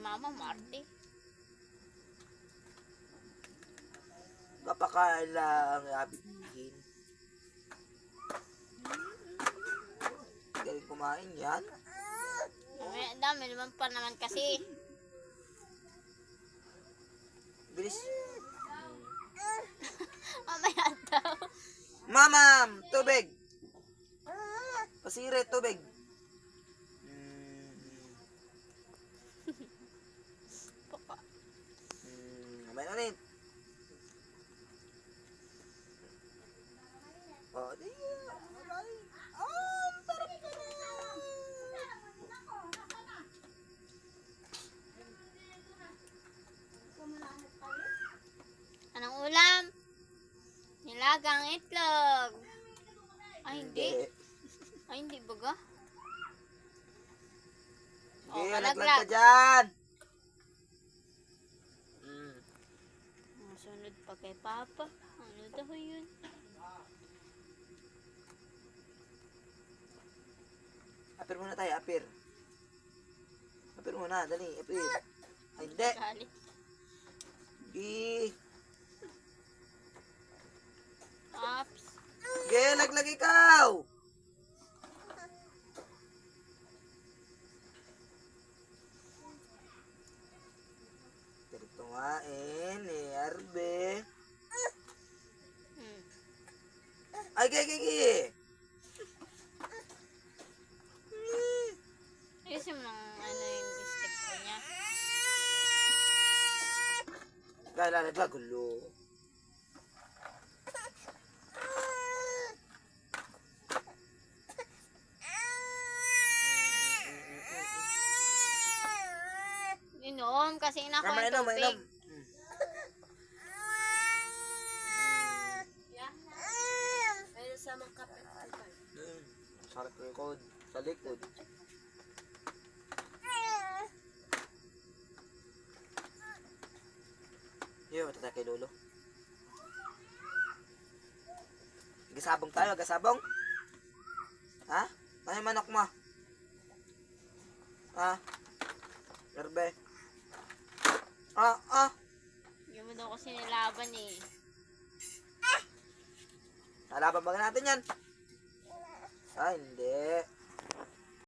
mama, Marte. Kapakalang abitin. Galing kumain yan. May dami naman pa naman kasi. Bilis. Mamaya daw. Mamam! Tubig! Pasire, tubig. Mm, Papa. mm, may ulit. Oh, di. Ay, ang sarap ka na. Anong ulam? Nilagang itlog. Ay, hindi. Ay, hindi baga. Sige, Oh, naglag kalaglag. ka dyan. Mm. Masunod pa kay Papa. Ano daw yun? Apir muna tayo, apir. Apir muna, dali, apir. Ay, hindi. Sige. Ops. Sige, laglag ikaw. Dali kumain ni Arbe. Hmm. Ay, gigi, gigi. Lalaglag, gulo. Inom kasi ina ko Mama, yung inom, tubig. inom. Mm. Ayun sa mga kape. Mm. Sa likod. Sa likod. Yo, matatay kay Lolo. Gasabong tayo, gasabong. Ha? Ano yung manok mo? Ha? Garbe. Ah, ah. Hindi mo daw kasi nilaban eh. Nalaban ba natin yan? Ah, hindi.